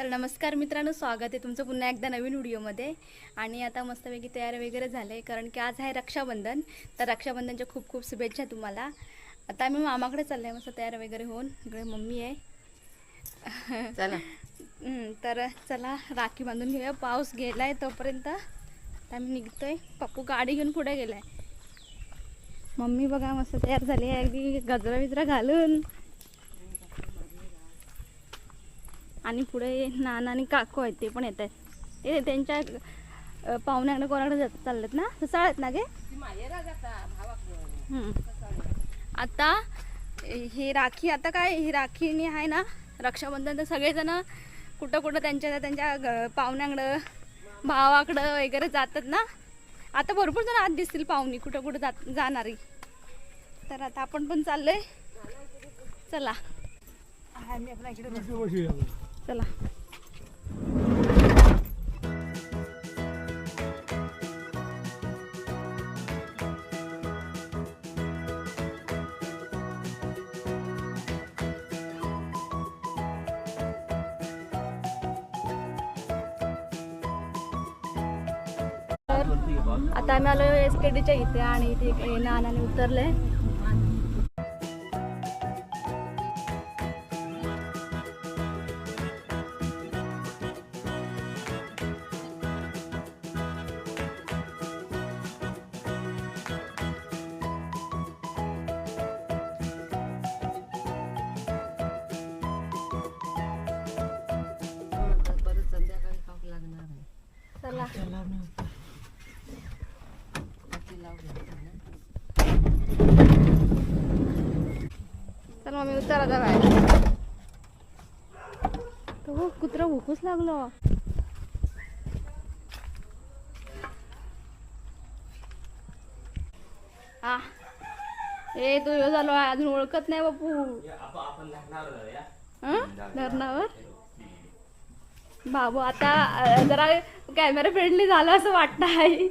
तर नमस्कार मित्रांनो स्वागत आहे तुमचं पुन्हा एकदा नवीन व्हिडिओमध्ये. आणि आता मस्तपैकी तयार वगैरे झाले आहे कारण की आज आहे रक्षाबंधन. तर रक्षाबंधनच्या खूप खूप शुभेच्छा तुम्हाला. आता आम्ही मामाकडे चाललो आहे मस्त तयार वगैरे होऊन. इकडे मम्मी आहे. चला. तर चला राखी बांधून घेऊया. पाऊस गेला आहे तोपर्यंत. आता आम्ही निघतोय. पप्पू गाडी घेऊन पुढे गेलाय. मम्मी बघा मस्त तयार झाली आहे. अगदी गजरा बिजरा घालून. आणि पुढे नाना आणि काकू आहेत ते पण येत आहेत ते त्यांच्या पाहुण्याकडे कोणाकडे जात चाललेत ना? ससाळ आहेत ना गे. आता ही राखी आता काय ही राखीने आहे ना रक्षाबंधन तर सगळेजण कुठं कुठं त्यांच्या त्यांच्या पाहुण्याकडं भावाकडं वगैरे जातात ना? आता भरपूर जण आत दिसतील पाहुणी कुठं कुठं जात जाणारी. तर आता आपण पण चाललोय. चला. चला. आता आम्ही आलो एस के डीच्या इथे आणि इथे नानाने उतरले. चल मम्मी उतर आता बाहेर तो हो, कुत्रा भूकूच लागलो. आ ए तू ह्यो झालो अजून ओळखत नाही बापू. धरणावर? बाबू आता जरा कॅमेरा फ्रेंडली झालं असं वाटत आहे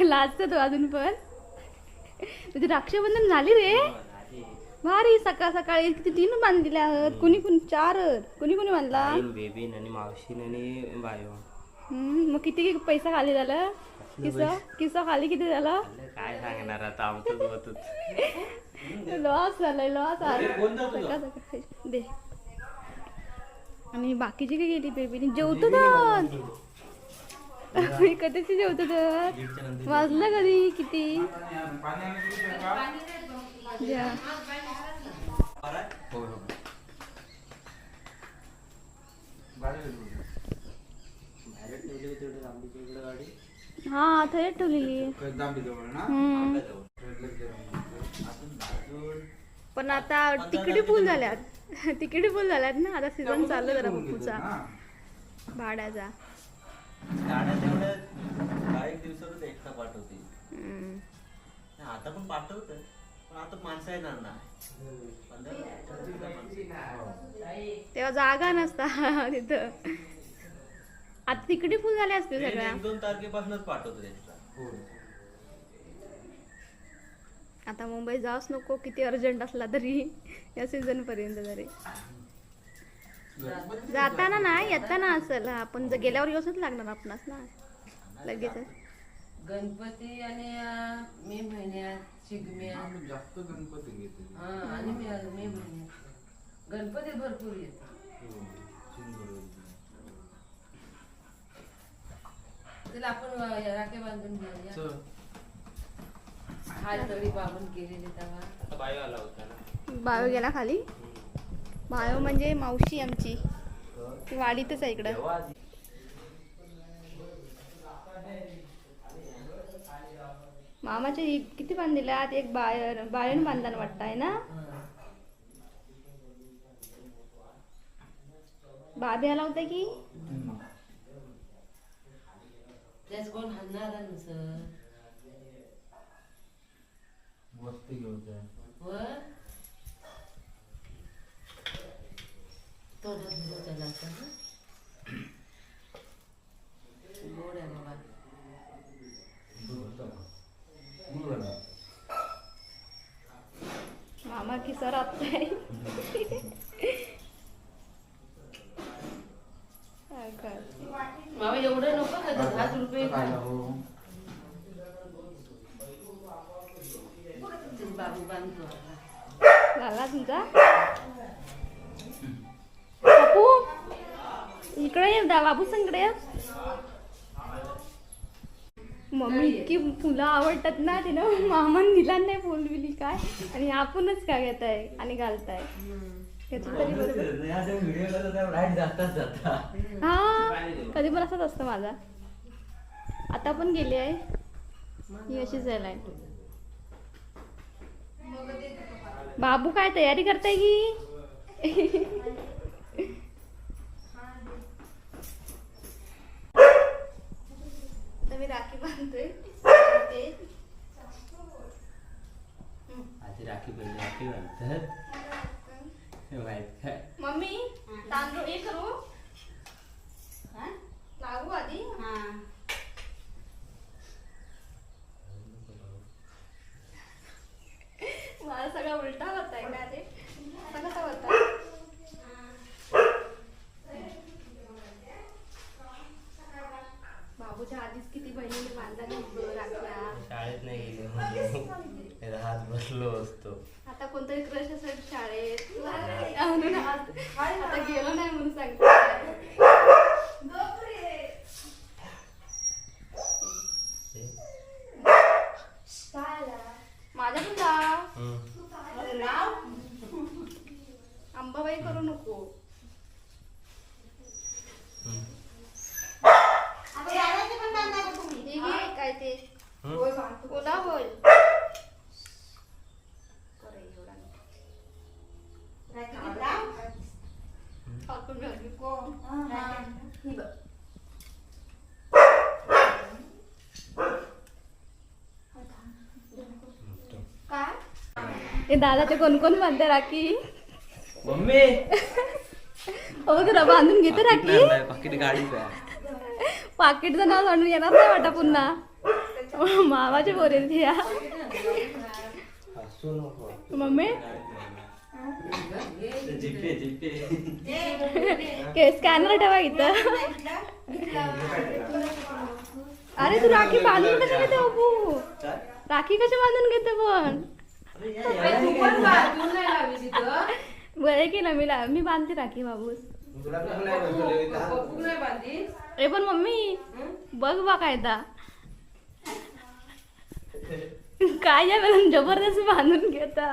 लाजत लाजतो तू अजून पण. तुझी रक्षाबंधन झाली रे. भारी सकाळ सकाळी किती तीन बांधलेले आहात. कुणी कुणी चार कुणी कुणी बांधला? बेबीन आणि मावशीन आणि बायो. हम्म, मग किती पैसा खाली झालं? किस? किस खाली किती झालं? काय सांगणार आता आमचंच होत लॉस झालाय लॉस सकाळी दे. आणि बाकीची काय गेली बेबीने जेवतो मी कधीच जेवतो तर. वाजलं कधी? किती? हा थंय ठेवलेली हम्म. पण आता तिकडे फुल झाल्यात. तिकडे फुल झाल्यात ना. आता सीझन चालू जरा पप्पूचा भाड्याचा. गाड्या तेवढ्या दहा एक दिवसातच एक्स्ट्रा पाठवते हम्म. आता पण पाठवत पण आता माणसं येणार ना पंधरा ठरतील का माणसं? तेव्हा जागा नसता. तिथं. आता तिकडे फुल झाले असते ट्रेन सगळ्या. एक दोन तारखेपासूनच पाठवतो एक्स्ट्रा आता मुंबई जाऊच नको. किती अर्जंट असला तरी. या सीझन पर्यंत तरी. जाताना नाही येताना असेल. हा पण जर गेल्यावर येऊच लागणार आपणास ना. लगेच गणपती आणि अं, मे महिन्यात शिगम्यात जास्त गणपती घेते. हा आणि मे मे महिन्यात. गणपती भरपूर येतात. चला आपण राखे बांधून घेऊया. हात तळी बांधून केलेली तेव्हा आता बायो आला होता ना. बायो गेला खाली? बायो म्हणजे मावशी आमची. ती वाडीतच आहे इकडं. मामाच्या किती बांधलेल्यात एक बाय बायण बांधताना वाटत आहे ना? बाबी आला होता की? त्याच कोण हाणणार Mama kisarat teh. Mama ya udah lupa kata satu rupiah. Lalat enggak? इकडे ये दा बाबू संकडे. मम्मी इतकी फुलं आवडतात ना तिनं मामान दिला नाही फुल बिली काय? आणि आपणच काय घेत आहे आणि घालताय? हा कधी पण असंच असतं माझा. आता पण गेली आहे. ही आहे लाइट बाबू काय तयारी करताय की आता मी राखी बांधतोय. ते आधी राखी पहिले राखी बांधतात माहीत काय? मम्मी तांदूळ हे करू. लागू आधी? मला सगळं उलटा होत आहे का ते असं कसं होत बाबूच्या आधीच किती बहिणीने बांधला नाही राख्या शाळेत नाही गेले म्हणून राहत बसलो असतो आता कोणतरी क्रश असेल शाळेत. म्हणून आता गेलो नाही म्हणून सांगते. माझ्या पण जा. अंबाबाई करू नको. हे काय ते. बोल करे एवढा नाही. टाकून घाल. काय हे दादाचे कोण कोण बांधते राखी? मम्मी. तुला बांधून घेते राखी. पाकिट आहे. पाकिटचं नाव सांडून येणार नाही वाटा पुन्हा. मावाचे बोरेल ती या. हसू नको. मम्मी? जिप्पे जिप्पे के स्कॅनर ठेवा इथं. अरे तू राखी बांधून कशी घेते बाबू? राखी कशी बांधून घेते पण? बरं की मी ला- मी बांधते राखी बाबूस ए पण मम्मी बघ बा कायदा. काय या जबरदस्त बांधून घेता.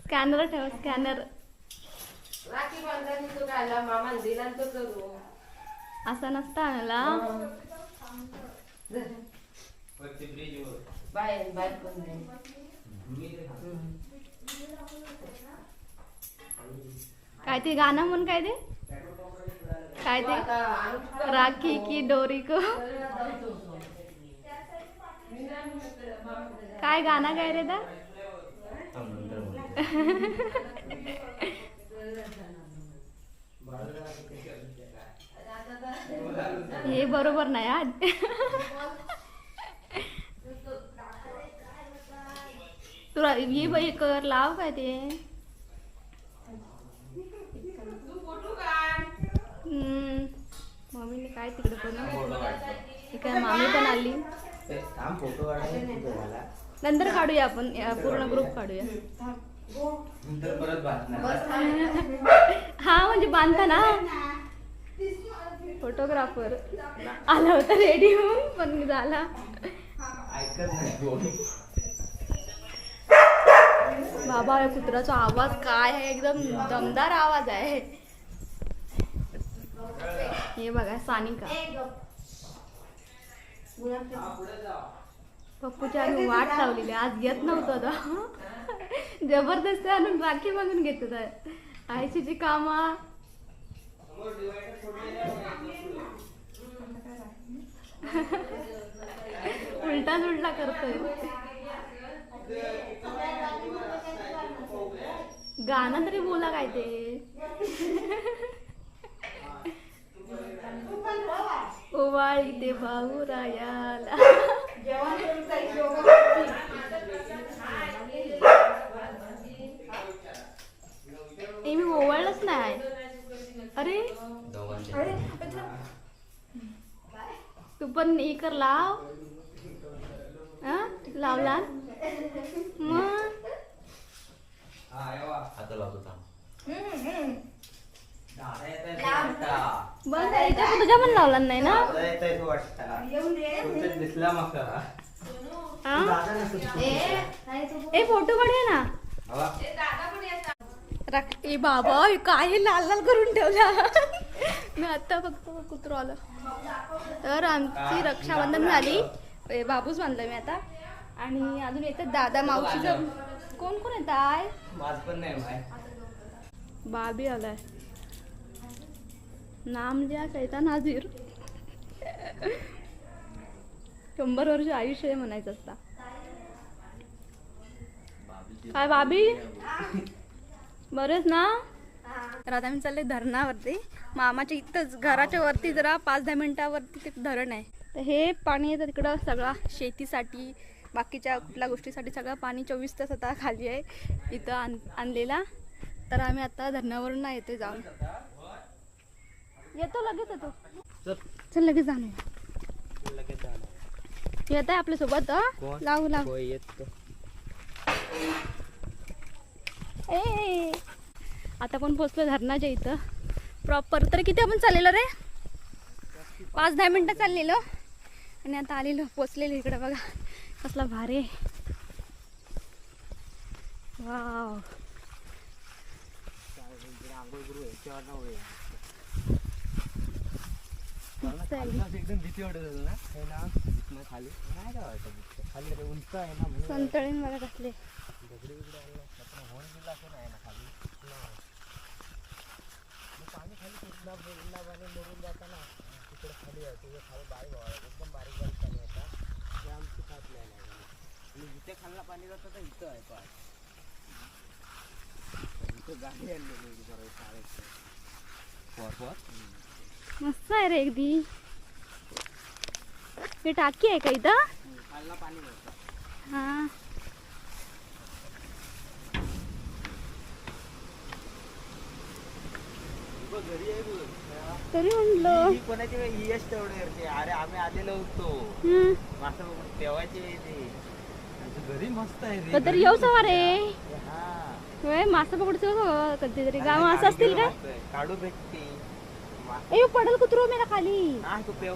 स्कॅनर ठेव स्कॅनर. राखी बांधायची तो मामा दिला तो करू असा नसता आणला बाहेर पण नाही. काय ते गाणं म्हण काय ते? काय ते? राखी की डोरी को. काय गाणं काय रे दा? हे बरोबर नाही हा तुला हे बाई कर लाव काय ते? मम्मीने काय तिकडे पण काय मामी पण आली. नंतर काढूया आपण पूर्ण ग्रुप काढूया. हा म्हणजे बांधता ना फोटोग्राफर आला होता रेडी होऊन पण झाला. ऐकत नाही बाबा या कुत्र्याचा आवाज काय आहे? एकदम दमदार आवाज आहे. हे बघा सानिका. पप्पूची आम्ही वाट लावलेली आज घेत नव्हतं आता. जबरदस्ती आणून राखी मागून घेत आईची जी कामा. उलटा उलटा करतोय. गाणं तरी बोला काय ते. ओवाळी ते भाऊ रायाला ए मी ओवाळलंच नाही अरे. तू पण हे कर लाव. लावला मग? आता लावतो थांब. बंद आहे का? तुझ्या पण लावला नाही ना? दिसला माका हा? ए. फोटो काढूया ना. राख- ए बाबा हे काय हे लाल लाल करून ठेवला? मी आता फक्त कुत्र आलं. तर आमची रक्षाबंधन झाली. ए, बाबूच बांधलं मी आता. आणि अजून येतात दादा मावशीचं कोण कोण येत आहे माझ पण नाही माय. बाबी आलाय. नाम लिहा कैता नाझीर शंभर वर्ष आयुष्य आहे म्हणायचं असता काय बाबी? बरेच ना? तर आता मी चालले धरणावरती. मामाच्या इथंच घराच्या वरती जरा पाच दहा मिनिटावरती ते धरण आहे. तर हे पाणी येतं तिकडं सगळा शेतीसाठी बाकीच्या कुठल्या गोष्टीसाठी सगळं पाणी चोवीस तास आता खाली आहे इथं आण आणलेला. तर आम्ही आता धरणावरून नाही येते जाऊन. येतो लगेच येतो. चल. लगेच जाणूया येत आहे आपल्यासोबत हं? लावू लावू. ए! आता पण पोचलो धरणाच्या इथं? प्रॉपर तर किती आपण चाललेलो रे? पाच दहा मिनटं चाललेलो. आणि आता आलेलो पोचलेलो इकडे बघा. कसला भारी वाव मस्त आहे. एकदम भीती वाटत होतं ना हे ना खाली नाही काय वाटत खाली रे उंच आहे. ना म्हणून संतळीन बघा कसले. दगडी बिगडी आले असतात पण होल बिल खाली ना खाली पाणी खाली कुठला जाताना. तिकडे खाली आहे खाली बारीक व्हावं लागतं. एकदम बारीक बारीक आमची खात नाही. आणि जिथे खालला पाणी जातं तर इथं आहे पाय इथं गाडी आणलेली बरोबर मस्त आहे रे अगदी हे टाकी आहे का इथं? खालला पाणी मिळतं हा. घरी आहे. तरी म्हणलं. ही कोणाची वेळ यश तेवढे अरे आम्ही आलेलो होतो. हम्म. मासा बघून तेव्हाची आहे ते. आमचं घरी मस्त आहे रे. कधीतरी येऊ सवा रे हा. होय मासा पकडतो कधीतरी गाव असं असतील आहे. काढू भेटते ए पडल कुत्रो मेला खाली. हा तू पेव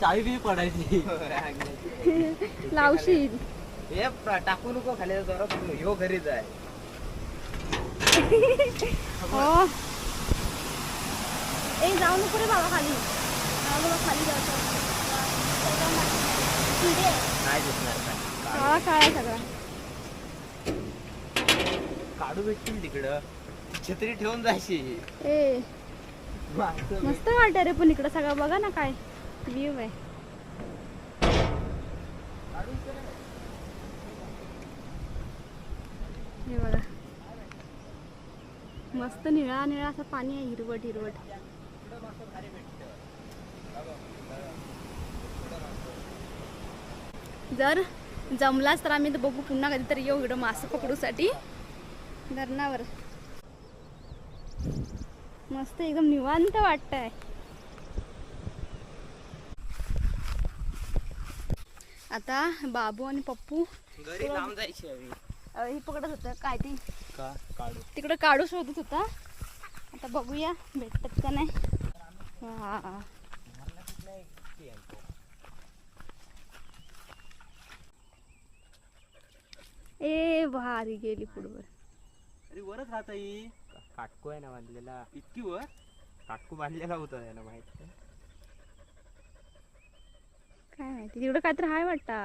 चावी बी पडायची. लावशील. हे टाकू नको खाली जरा. ह्यो घरीच आहे ए जाऊ नको रे बाबा खाली बाबा खाली काय. सगळा काढू भेटतील तिकडं. छत्री ठेवून जायची ए मस्त वाटत रे पण इकडं सगळं बघा ना काय. व्ह्यू आहे हे बघा मस्त निळा निळा असं पाणी आहे हिरवट हिरवट. जर जमलाच तर आम्ही तर बघू पुन्हा कधीतरी येऊ इकडं मासे पकडूसाठी. धरणावर. मस्त एकदम निवांत वाटतंय. आता बाबू आणि पप्पू घरी लांब जायची हे पकडत होतं काय ते? का? काढू. तिकडं काढू शोधत होता. आता बघूया भेटतात का नाही. हा. ए भारी गेली फुटबॉल अरे वरच राहता ही. काटको आहे ना बांधलेला. इतकी वर? काटको बांधलेला होता याला माहीत नाही. काय माहिती तिकडं काहीतरी हाय वाटता.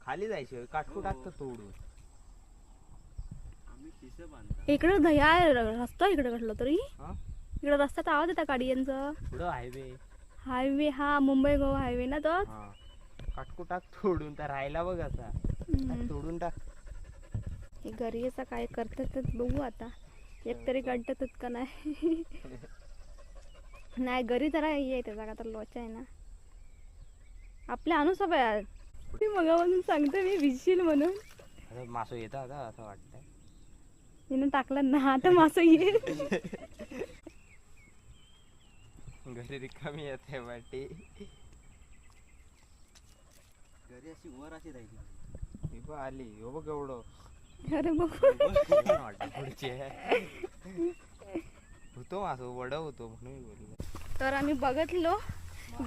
खाली जायची काटको टाकतो तोडून. इकडं दया रस्ता इकडे कटलं तरी. इकडं रस्त्यात आवाज येता गाडीयांचा. पुढं हायवे हायवे हा मुंबई गोवा हायवे ना तो? काटको टाक तोडून तर राहिला बघ असा. तोडून टाक. हे घरी असं काय करतात बघू आता. एकतरी काढतातच का नाही? नाही घरी जरा आहे त्याचा का तर लोचा आहे ना. आपल्या मी मगापासून सांगते मी भिजशील म्हणून. मासो येता आता असं वाटतंय हिनं टाकलं ना आता मासं येईल. घरी रिकामी येते वाटे. घरी अशी वर अशी राहिली. ही बघ आली हो बघ एवढं. अरे बघ. पुढची होतो माझं वड होतो म्हणून बोललो. तर आम्ही बघितलो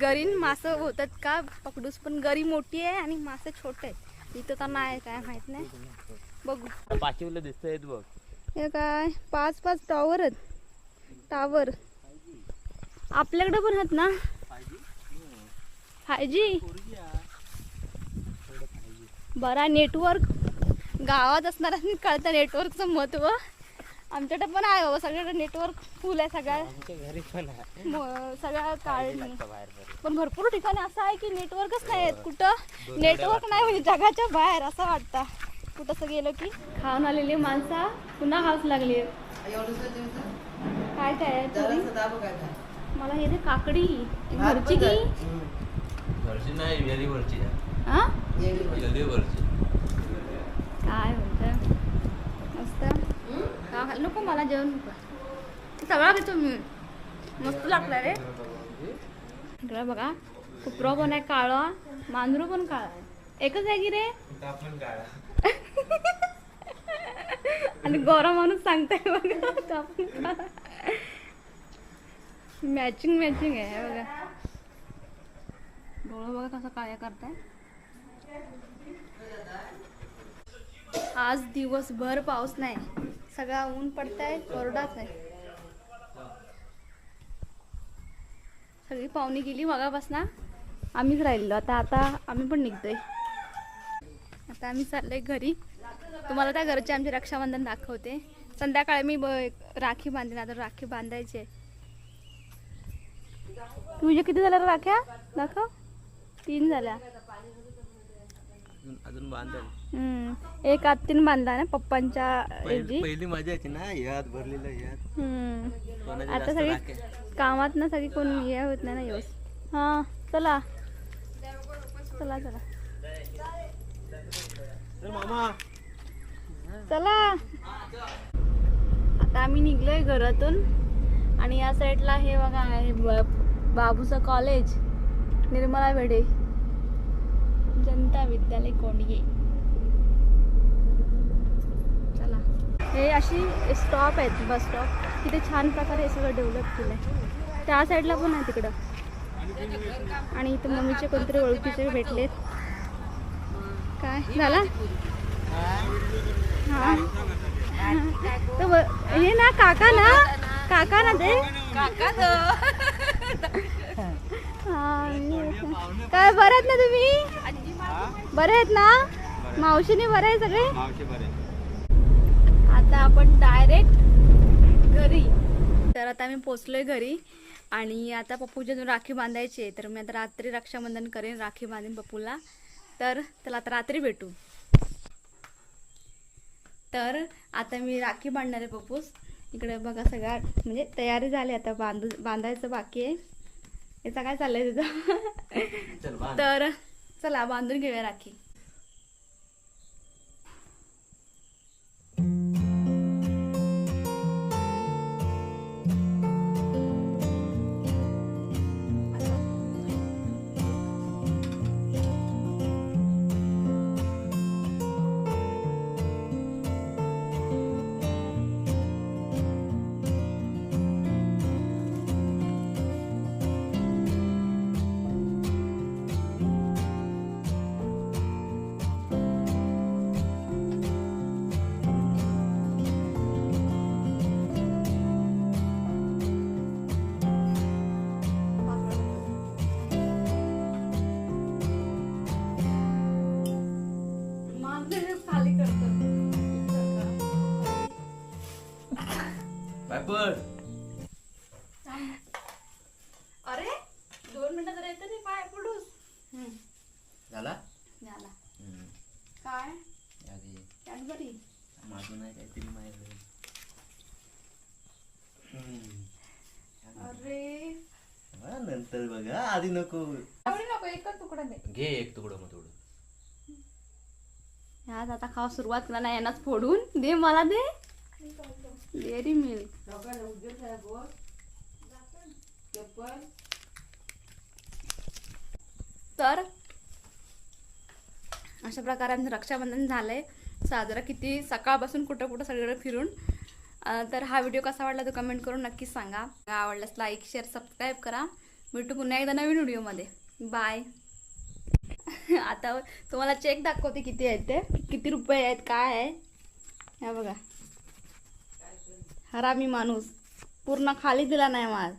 गरीन मासं होतात का? पकडूस पण गरी मोठी आहे आणि मासे छोटे आहेत. इथं तर नाही काय माहीत नाही. बघू. पाचवीला दिसतंय बघ. हे काय? पाच पाच टॉवर आहेत. टावर आपल्याकडे पण आहेत ना? फाय जी बरा नेटवर्क गावात असणाऱ्यांनी कळतं नेटवर्कचं महत्त्व. आमच्याकडे पण आहे बाबा सगळ्याकडे नेटवर्क फुल आहे सगळ्या. सगळ्या बाहेर. पण भरपूर ठिकाणी असं आहे की नेटवर्कच नाही आहेत कुठं नेटवर्क नाही म्हणजे जगाच्या बाहेर असं वाटतं. कुठं असं गेलो की? खाऊन आलेली माणसा पुन्हा खाऊच लागली. काय काय आहे थोडी? मला हे दे काकडी घरची की? घरची नाही वेलीवरची हा? काय म्हणतं? मस्त. का खाल- नको मला जेवण नको. सगळा घेतो मी. मस्त लागला रे. इकडे बघा कुत्रा पण आहे काळा मांजरू पण काळा आहे. एकच आहे की रे? आपण काढा आणि गोरा माणूस सांगताय बघा मॅचिंग मॅचिंग आहे बघा. डोळा बघा कसं काय करताय. आज दिवसभर पाऊस नाही. सगळा ऊन पडताय कोरडाच आहे. सगळी पाहुणी गेली मगापासून. आम्हीच राहिलो आता आता आम्ही पण निघतोय. आता आम्ही चाललोय घरी. तुम्हाला त्या घरचे आमचे रक्षाबंधन दाखवते. संध्याकाळी मी राखी बांधेन. आता राखी बांधायची आहे. तुझ्या किती झाल्या राख्या? दाखव. तीन झाल्या. अजून- हम्म. एक आत्तीन बांधला ना पप्पांच्या पहिली मजा यायची ना? यात भरलेलं यात आता सगळी कामात ना सगळी कोण हे होत नाही ना येऊस. हा चला. चला चला. चला आता आम्ही निघलोय घरातून. आणि या साईडला हे बघा आहे ब- बाबूचं कॉलेज निर्मला भेडे जनता विद्यालय कोंडगे. चला. हे अशी स्टॉप आहेत बस स्टॉप तिथे छान प्रकारे हे सगळं डेव्हलप केलं आहे त्या साईडला पण आहे तिकडं. आणि इथं मम्मीचे कोणतरी ओळखीचे भेटलेत. काय? झाला? हा. तर हे ना काका ना काका ना ते. हा, काय बरं आहेत ना तुम्ही? बरे आहेत ना? मावशीने बरं आहे सगळे? आता आपण डायरेक्ट घरी. तर आता मी पोचलोय घरी आणि आता अजून राखी बांधायची आहे. तर मी आता रात्री रक्षाबंधन करेन राखी बांधेन पप्पूला. तर त्याला आता रात्री भेटू. तर आता मी राखी बांधणार आहे पप्पूस. इकडे बघा सगळ्या म्हणजे तयारी झाली आता बांधू बांधायचं बाकी आहे. याचा काय चाललंय तुझं तर चला बांधून घेऊया राखी. पायपड अरे दोन मिनिटं जर येतं ते पाय पडूस. झाला? झाला. काय? आधी कॅडबरी. माझं नाही काहीतरी अरे. नंतर बघा आधी नको. नको एकच तुकडा दे. घे एक तुकडं मग थोडं ह्याच आता खावा सुरुवात केला नाही यांनाच फोडून. दे मला दे. डेअरी मिल्क तर अशा प्रकारे आमचं रक्षाबंधन झालं आहे साजरा किती सकाळपासून कुठं कुठं सगळीकडे फिरून. तर हा व्हिडिओ कसा वाटला तो कमेंट करून नक्कीच सांगा. आवडल्यास लाईक शेअर सबस्क्राईब करा. भेटू पुन्हा एकदा नवीन व्हिडिओमध्ये बाय आता तुम्हाला चेक दाखवते किती आहेत ते. किती रुपये आहेत काय आहे. ह्या बघा. हरामी माणूस. पूर्ण खाली दिला नाही माल.